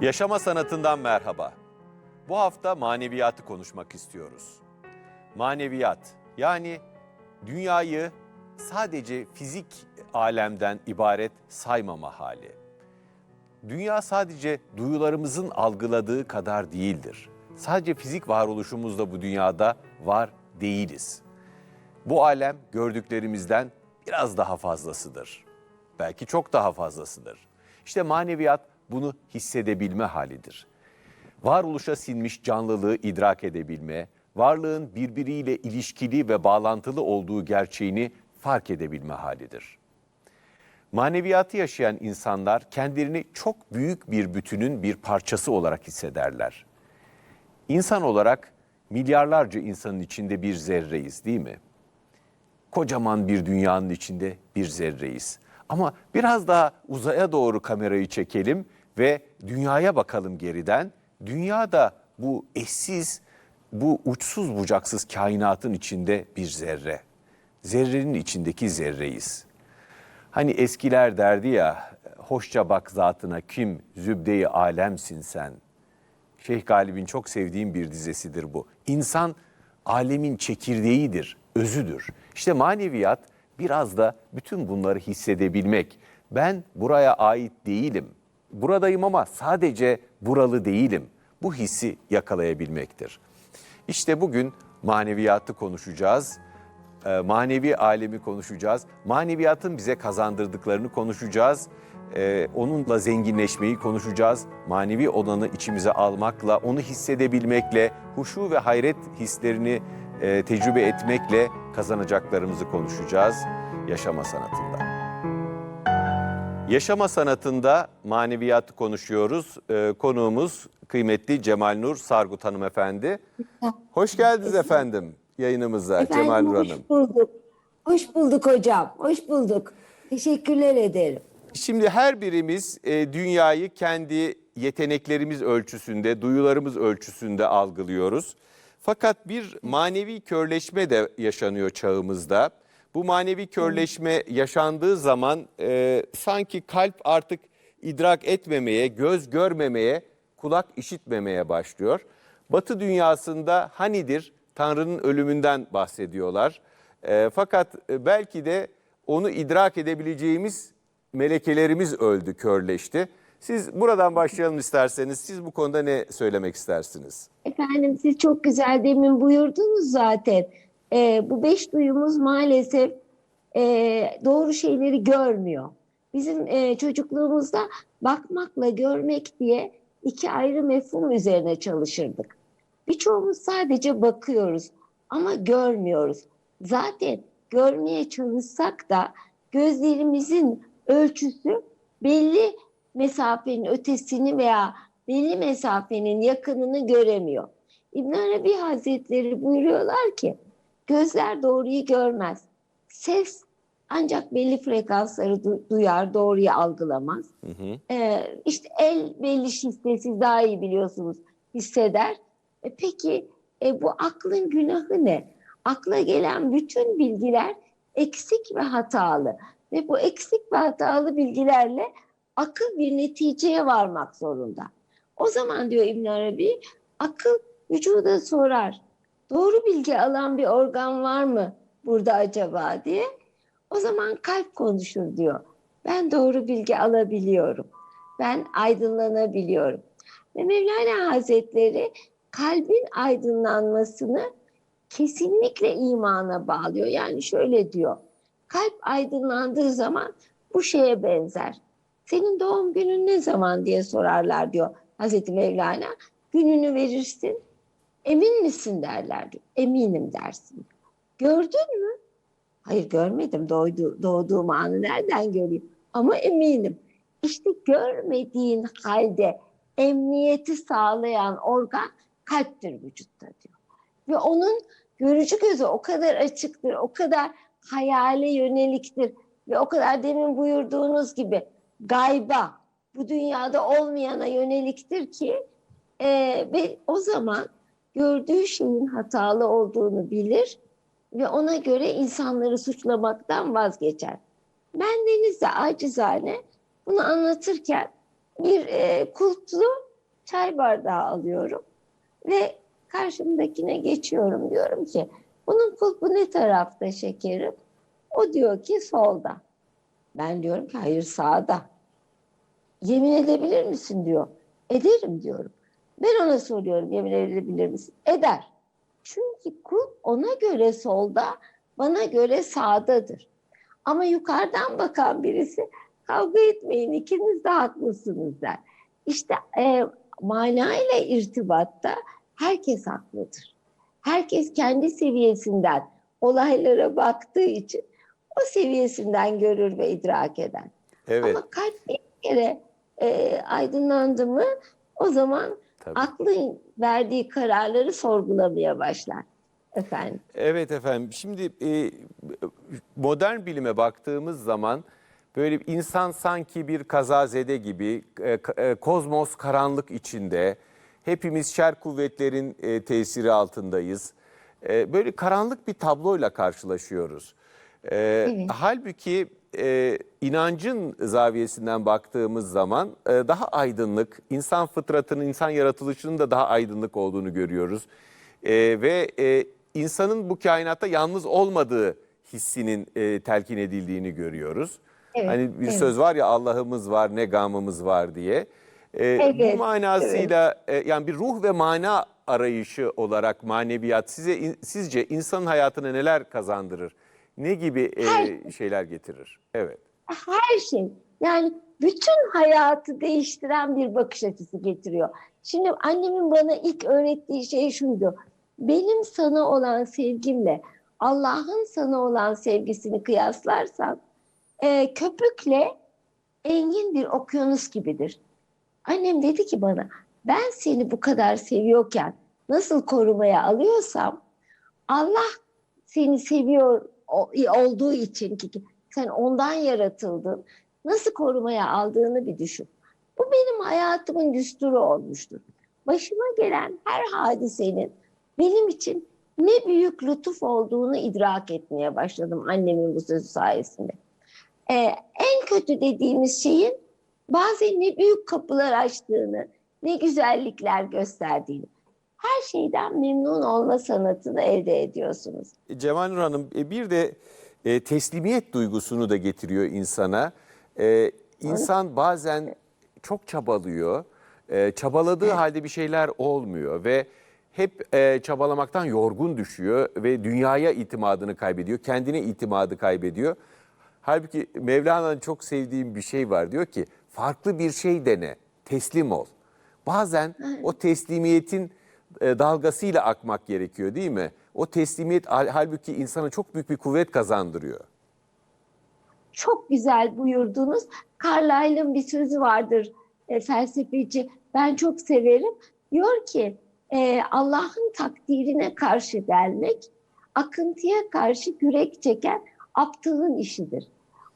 Yaşama sanatından merhaba. Bu hafta maneviyatı konuşmak istiyoruz. Maneviyat yani dünyayı sadece fizik alemden ibaret saymama hali. Dünya sadece duyularımızın algıladığı kadar değildir. Sadece fizik varoluşumuzla bu dünyada var değiliz. Bu alem gördüklerimizden biraz daha fazlasıdır. Belki çok daha fazlasıdır. İşte maneviyat bunu hissedebilme halidir. Varoluşa sinmiş canlılığı idrak edebilme, varlığın birbiriyle ilişkili ve bağlantılı olduğu gerçeğini fark edebilme halidir. Maneviyatı yaşayan insanlar kendilerini çok büyük bir bütünün bir parçası olarak hissederler. İnsan olarak milyarlarca insanın içinde bir zerreyiz değil mi? Kocaman bir dünyanın içinde bir zerreyiz. Ama biraz daha uzaya doğru kamerayı çekelim ve dünyaya bakalım geriden. Dünya da bu eşsiz, bu uçsuz bucaksız kainatın içinde bir zerre. Zerrenin içindeki zerreyiz. Hani eskiler derdi ya, hoşça bak zatına kim, zübde-i alemsin sen. Şeyh Galip'in çok sevdiğim bir dizesidir bu. İnsan alemin çekirdeğidir, özüdür. İşte maneviyat biraz da bütün bunları hissedebilmek. Ben buraya ait değilim. Buradayım ama sadece buralı değilim. Bu hissi yakalayabilmektir. İşte bugün maneviyatı konuşacağız. Ee, Manevi alemi konuşacağız. Maneviyatın bize kazandırdıklarını konuşacağız. Ee, onunla zenginleşmeyi konuşacağız. Manevi olanı içimize almakla, onu hissedebilmekle, huşu ve hayret hislerini e, tecrübe etmekle kazanacaklarımızı konuşacağız yaşama sanatında. Yaşama sanatında maneviyatı konuşuyoruz. Ee, konuğumuz kıymetli Cemal Nur Sargut hanımefendi. Hoş geldiniz efendim yayınımıza Efendim Cemal Nur hoş Hanım. bulduk. Hoş bulduk hocam. Hoş bulduk. Teşekkürler ederim. Şimdi her birimiz e, dünyayı kendi yeteneklerimiz ölçüsünde, duyularımız ölçüsünde algılıyoruz. Fakat bir manevi körleşme de yaşanıyor çağımızda. Bu manevi körleşme yaşandığı zaman e, sanki kalp artık idrak etmemeye, göz görmemeye, kulak işitmemeye başlıyor. Batı dünyasında hanidir Tanrı'nın ölümünden bahsediyorlar. E, fakat e, belki de onu idrak edebileceğimiz melekelerimiz öldü, körleşti. Siz buradan başlayalım isterseniz. Siz bu konuda ne söylemek istersiniz? Efendim siz çok güzel demin buyurdunuz zaten. Ee, bu beş duyumuz maalesef e, doğru şeyleri görmüyor. Bizim e, çocukluğumuzda bakmakla görmek diye iki ayrı mefhum üzerine çalışırdık. Birçoğumuz sadece bakıyoruz ama görmüyoruz. Zaten görmeye çalışsak da gözlerimizin ölçüsü belli mesafenin ötesini veya belli mesafenin yakınını göremiyor. İbn Arabi Hazretleri buyuruyorlar ki gözler doğruyu görmez. Ses ancak belli frekansları du- duyar, doğruyu algılamaz. Ee, işte el belli hisse, siz daha iyi biliyorsunuz, hisseder. E peki e, bu aklın günahı ne? Akla gelen bütün bilgiler eksik ve hatalı. Ve bu eksik ve hatalı bilgilerle akıl bir neticeye varmak zorunda. O zaman diyor İbn Arabi, akıl vücuda sorar. Doğru bilgi alan bir organ var mı burada acaba diye. O zaman kalp konuşur diyor. Ben doğru bilgi alabiliyorum. Ben aydınlanabiliyorum. Ve Mevlana Hazretleri kalbin aydınlanmasını kesinlikle imana bağlıyor. Yani şöyle diyor. Kalp aydınlandığı zaman bu şeye benzer. Senin doğum günün ne zaman diye sorarlar diyor Hazreti Mevlana. Gününü verirsin. Emin misin derler diyor. Eminim dersin. Gördün mü? Hayır görmedim. Doğdu, doğduğum anı nereden göreyim? Ama eminim. İşte görmediğin halde emniyeti sağlayan organ kalptir vücutta diyor. Ve onun görücü gözü o kadar açıktır, o kadar hayale yöneliktir ve o kadar demin buyurduğunuz gibi gayba, bu dünyada olmayana yöneliktir ki e, ve o zaman gördüğü şeyin hatalı olduğunu bilir ve ona göre insanları suçlamaktan vazgeçer. Ben denizde acizane bunu anlatırken bir e, kulplu çay bardağı alıyorum ve karşımdakine geçiyorum. Diyorum ki bunun kulpu ne tarafta şekerim? O diyor ki solda. Ben diyorum ki hayır sağda. Yemin edebilir misin diyor. Ederim diyorum. Ben ona soruyorum yemin edebilir misin? Eder. Çünkü kulp ona göre solda, bana göre sağdadır. Ama yukarıdan bakan birisi kavga etmeyin ikiniz de haklısınız der. İşte e, mana ile irtibatta herkes haklıdır. Herkes kendi seviyesinden olaylara baktığı için o seviyesinden görür ve idrak eder. Evet, Ama kalp bir kere e, aydınlandı mı o zaman tabii. aklın verdiği kararları sorgulamaya başlar. Efendim. Evet efendim. Şimdi e, modern bilime baktığımız zaman böyle insan sanki bir kazazede gibi e, e, kozmos karanlık içinde. Hepimiz şer kuvvetlerin e, tesiri altındayız. E, böyle karanlık bir tabloyla karşılaşıyoruz. E, Evet. Halbuki e, inancın zaviyesinden baktığımız zaman e, daha aydınlık, insan fıtratının, insan yaratılışının da daha aydınlık olduğunu görüyoruz. E, ve e, insanın bu kainatta yalnız olmadığı hissinin e, telkin edildiğini görüyoruz. Evet, hani bir evet. söz var ya Allah'ımız var ne gamımız var diye. E, Evet, bu manasıyla e, yani bir ruh ve mana arayışı olarak maneviyat size in- sizce insanın hayatına neler kazandırır? Ne gibi e, şeyler getirir? Evet. her şey yani bütün hayatı değiştiren bir bakış açısı getiriyor. Şimdi annemin bana ilk öğrettiği şey şuydu. Benim sana olan sevgimle Allah'ın sana olan sevgisini kıyaslarsan e, köpükle engin bir okyanus gibidir. Annem dedi ki bana ben seni bu kadar seviyorken nasıl korumaya alıyorsam Allah seni seviyor olduğu için ki sen ondan yaratıldın. Nasıl korumaya aldığını bir düşün. Bu benim hayatımın düsturu olmuştur. Başıma gelen her hadisenin benim için ne büyük lütuf olduğunu idrak etmeye başladım annemin bu sözü sayesinde. Ee, en kötü dediğimiz şeyin bazen ne büyük kapılar açtığını, ne güzellikler gösterdiğini. Her şeyden memnun olma sanatını elde ediyorsunuz. Cemal Nur Hanım e, bir de e, teslimiyet duygusunu da getiriyor insana. E, insan bazen çok çabalıyor. E, çabaladığı halde bir şeyler olmuyor ve hep e, çabalamaktan yorgun düşüyor ve dünyaya itimadını kaybediyor. Kendine itimadı kaybediyor. Halbuki Mevlana'nın çok sevdiğim bir şey var. Diyor ki farklı bir şey dene, teslim ol. Bazen o teslimiyetin e, dalgasıyla akmak gerekiyor değil mi? O teslimiyet hal- halbuki insana çok büyük bir kuvvet kazandırıyor. çok güzel buyurdunuz. Carlyle'ın bir sözü vardır e, felsefeci. Ben çok severim. Diyor ki e, Allah'ın takdirine karşı gelmek akıntıya karşı yürek çeken aptalın işidir.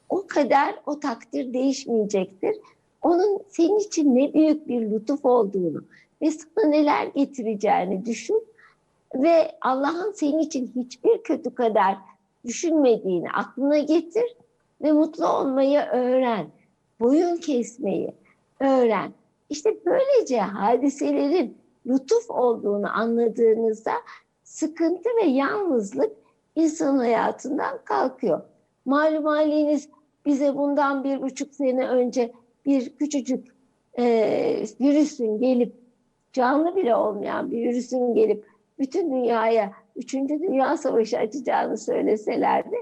O kadar o takdir değişmeyecektir. Onun senin için ne büyük bir lütuf olduğunu ve sana neler getireceğini düşün ve Allah'ın senin için hiçbir kötü kadar düşünmediğini aklına getir ve mutlu olmayı öğren. Boyun kesmeyi öğren. İşte böylece hadiselerin lütuf olduğunu anladığınızda sıkıntı ve yalnızlık insan hayatından kalkıyor. Malum haliniz bize bundan bir buçuk sene önce bir küçücük e, virüsün gelip canlı bile olmayan bir virüsün gelip bütün dünyaya 3. Dünya Savaşı açacağını söyleselerdi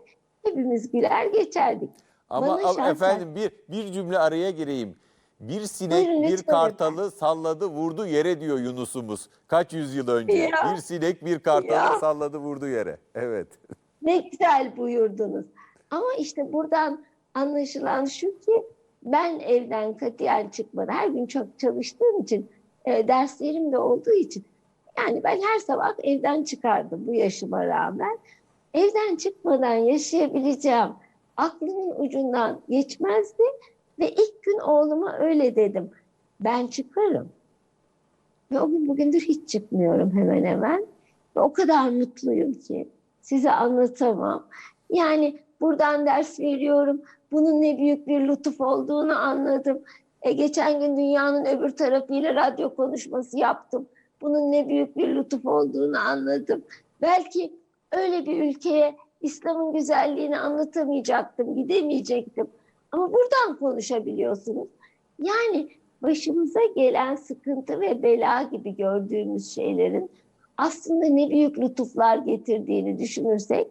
hepimiz güler geçerdik. Ama Bana şahsen- efendim bir bir cümle araya gireyim. Bir sinek Buyurun, bir kartalı salladı vurdu yere diyor Yunus'umuz. Kaç yüzyıl önce. Ya. Bir sinek bir kartalı Ya. salladı vurdu yere. Evet. Ne güzel buyurdunuz. Ama işte buradan anlaşılan şu ki ben evden katiyen çıkmadan her gün çok çalıştığım için e, derslerim de olduğu için yani ben her sabah evden çıkardım bu yaşıma rağmen. Evden çıkmadan yaşayabileceğim aklımın ucundan geçmezdi ve ilk gün oğluma öyle dedim. Ben çıkarım. Ve o gün bugündür hiç çıkmıyorum hemen hemen. Ve o kadar mutluyum ki size anlatamam. Yani buradan ders veriyorum. Bunun ne büyük bir lütuf olduğunu anladım. E, geçen gün dünyanın öbür tarafıyla radyo konuşması yaptım. Bunun ne büyük bir lütuf olduğunu anladım. Belki öyle bir ülkeye İslam'ın güzelliğini anlatamayacaktım, gidemeyecektim. Ama buradan konuşabiliyorsunuz. Yani başımıza gelen sıkıntı ve bela gibi gördüğümüz şeylerin aslında ne büyük lütuflar getirdiğini düşünürsek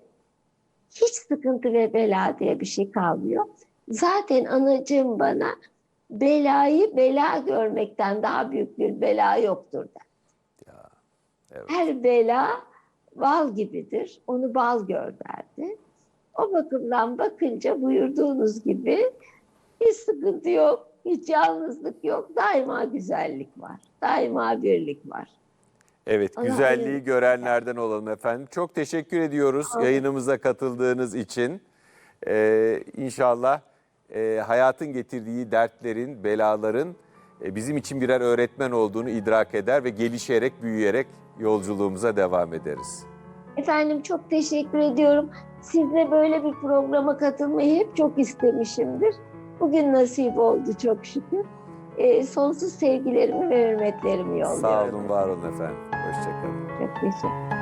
hiç sıkıntı ve bela diye bir şey kalmıyor. Zaten anacığım bana belayı bela görmekten daha büyük bir bela yoktur der. Ya, evet. Her bela bal gibidir. Onu bal gör derdi. O bakımdan bakınca buyurduğunuz gibi hiç sıkıntı yok, hiç yalnızlık yok. Daima güzellik var. Daima birlik var. Evet, Allah güzelliği hayırlısı. görenlerden olalım efendim. Çok teşekkür ediyoruz olun. yayınımıza katıldığınız için. Ee, inşallah e, hayatın getirdiği dertlerin, belaların e, bizim için birer öğretmen olduğunu idrak eder ve gelişerek, büyüyerek yolculuğumuza devam ederiz. Efendim çok teşekkür ediyorum. Sizle böyle bir programa katılmayı hep çok istemişimdir. Bugün nasip oldu çok şükür. Ee, sonsuz sevgilerimi ve hürmetlerimi yolluyorum. Sağ olun, var olun efendim. Hoşçakalın. Çok teşekkür